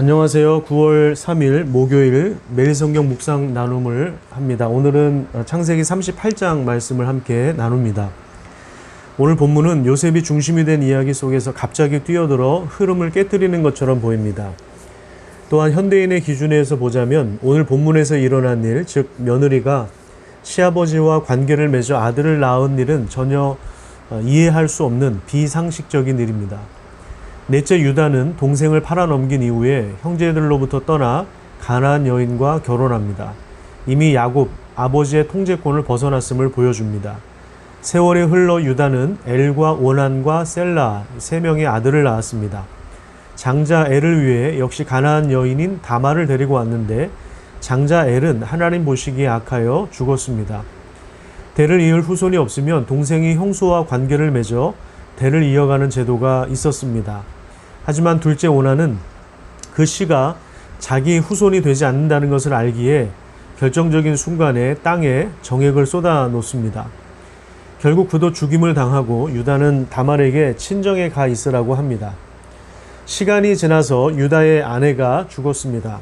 안녕하세요. 9월 3일 목요일 매일 성경 묵상 나눔을 합니다. 오늘은 창세기 38장 말씀을 함께 나눕니다. 오늘 본문은 요셉이 중심이 된 이야기 속에서 갑자기 뛰어들어 흐름을 깨뜨리는 것처럼 보입니다. 또한 현대인의 기준에서 보자면 오늘 본문에서 일어난 일, 즉 며느리가 시아버지와 관계를 맺어 아들을 낳은 일은 전혀 어, 이해할 수 없는 비상식적인 일입니다. 넷째 유다는 동생을 팔아넘긴 이후에 형제들로부터 떠나 가나안 여인과 결혼합니다. 이미 야곱 아버지의 통제권을 벗어났음을 보여줍니다. 세월이 흘러 유다는 엘과 오난과 셀라 세 명의 아들을 낳았습니다. 장자 엘을 위해 역시 가나안 여인인 다마를 데리고 왔는데 장자 엘은 하나님 보시기에 악하여 죽었습니다. 대를 이을 후손이 없으면 동생이 형수와 관계를 맺어 대를 이어가는 제도가 있었습니다. 하지만 둘째 오나는 그 씨가 자기 후손이 되지 않는다는 것을 알기에 결정적인 순간에 땅에 정액을 쏟아 놓습니다. 결국 그도 죽임을 당하고 유다는 다말에게 친정에 가 있으라고 합니다. 시간이 지나서 유다의 아내가 죽었습니다.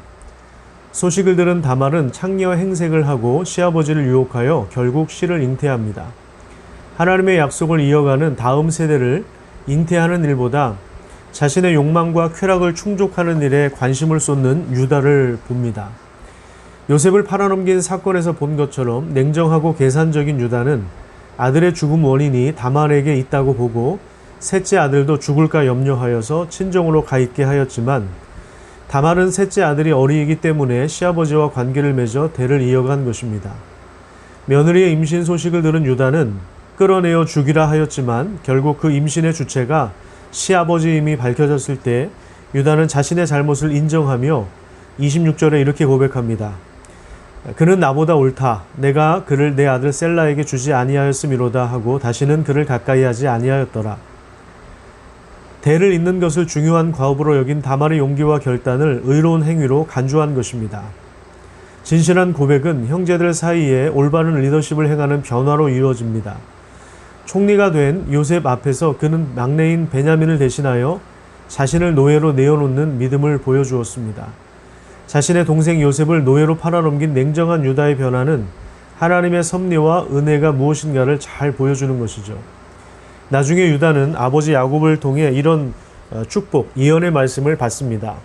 소식을 들은 다말은 창녀 행색을 하고 시아버지를 유혹하여 결국 씨를 잉태합니다. 하나님의 약속을 이어가는 다음 세대를 잉태하는 일보다 자신의 욕망과 쾌락을 충족하는 일에 관심을 쏟는 유다를 봅니다. 요셉을 팔아넘긴 사건에서 본 것처럼 냉정하고 계산적인 유다는 아들의 죽음 원인이 다말에게 있다고 보고 셋째 아들도 죽을까 염려하여서 친정으로 가 있게 하였지만 다말은 셋째 아들이 어리이기 때문에 시아버지와 관계를 맺어 대를 이어간 것입니다. 며느리의 임신 소식을 들은 유다는 끌어내어 죽이라 하였지만 결국 그 임신의 주체가 시아버지임이 밝혀졌을 때 유다는 자신의 잘못을 인정하며 26절에 이렇게 고백합니다. 그는 나보다 옳다. 내가 그를 내 아들 셀라에게 주지 아니하였음이로다 하고 다시는 그를 가까이 하지 아니하였더라. 대를 잇는 것을 중요한 과업으로 여긴 다말의 용기와 결단을 의로운 행위로 간주한 것입니다. 진실한 고백은 형제들 사이에 올바른 리더십을 행하는 변화로 이루어집니다. 총리가 된 요셉 앞에서 그는 막내인 베냐민을 대신하여 자신을 노예로 내어놓는 믿음을 보여주었습니다. 자신의 동생 요셉을 노예로 팔아넘긴 냉정한 유다의 변화는 하나님의 섭리와 은혜가 무엇인가를 잘 보여주는 것이죠. 나중에 유다는 아버지 야곱을 통해 이런 어, 축복, 예언의 말씀을 받습니다.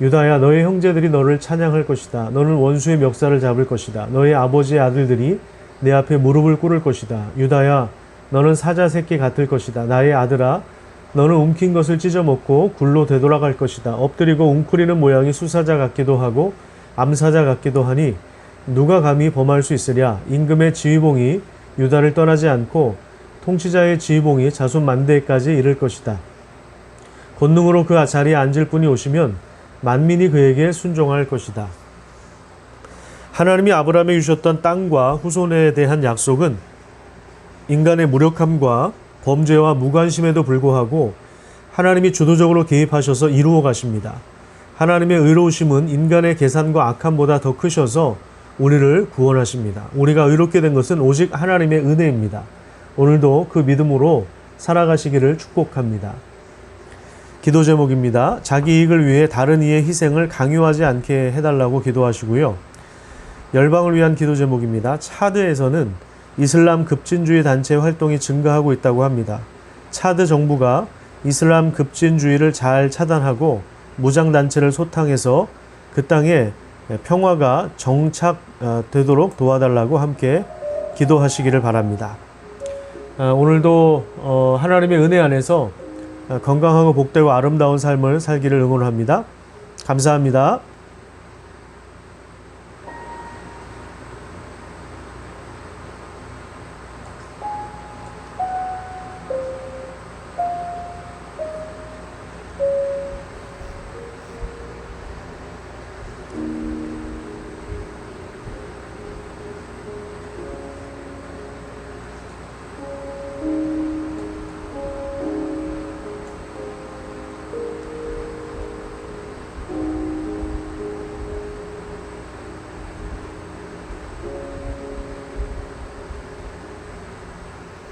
유다야, 너의 형제들이 너를 찬양할 것이다. 너는 원수의 멱살을 잡을 것이다. 너의 아버지의 아들들이 내 앞에 무릎을 꿇을 것이다. 유다야, 너는 사자 새끼 같을 것이다. 나의 아들아, 너는 움킨 것을 찢어먹고 굴로 되돌아갈 것이다. 엎드리고 웅크리는 모양이 수사자 같기도 하고 암사자 같기도 하니 누가 감히 범할 수 있으랴? 임금의 지휘봉이 유다를 떠나지 않고 통치자의 지휘봉이 자손 만대까지 이를 것이다. 권능으로 그 자리에 앉을 분이 오시면 만민이 그에게 순종할 것이다. 하나님이 아브라함에 주셨던 땅과 후손에 대한 약속은 인간의 무력함과 범죄와 무관심에도 불구하고 하나님이 주도적으로 개입하셔서 이루어 가십니다. 하나님의 의로우심은 인간의 계산과 악함보다 더 크셔서 우리를 구원하십니다. 우리가 의롭게 된 것은 오직 하나님의 은혜입니다. 오늘도 그 믿음으로 살아가시기를 축복합니다. 기도 제목입니다. 자기 이익을 위해 다른 이의 희생을 강요하지 않게 해달라고 기도하시고요. 열방을 위한 기도 제목입니다. 차드에서는 이슬람 급진주의 단체 활동이 증가하고 있다고 합니다. 차드 정부가 이슬람 급진주의를 잘 차단하고 무장단체를 소탕해서 그 땅에 평화가 정착되도록 도와달라고 함께 기도하시기를 바랍니다. 아, 오늘도 어, 하나님의 은혜 안에서 건강하고 복되고 아름다운 삶을 살기를 응원합니다. 감사합니다.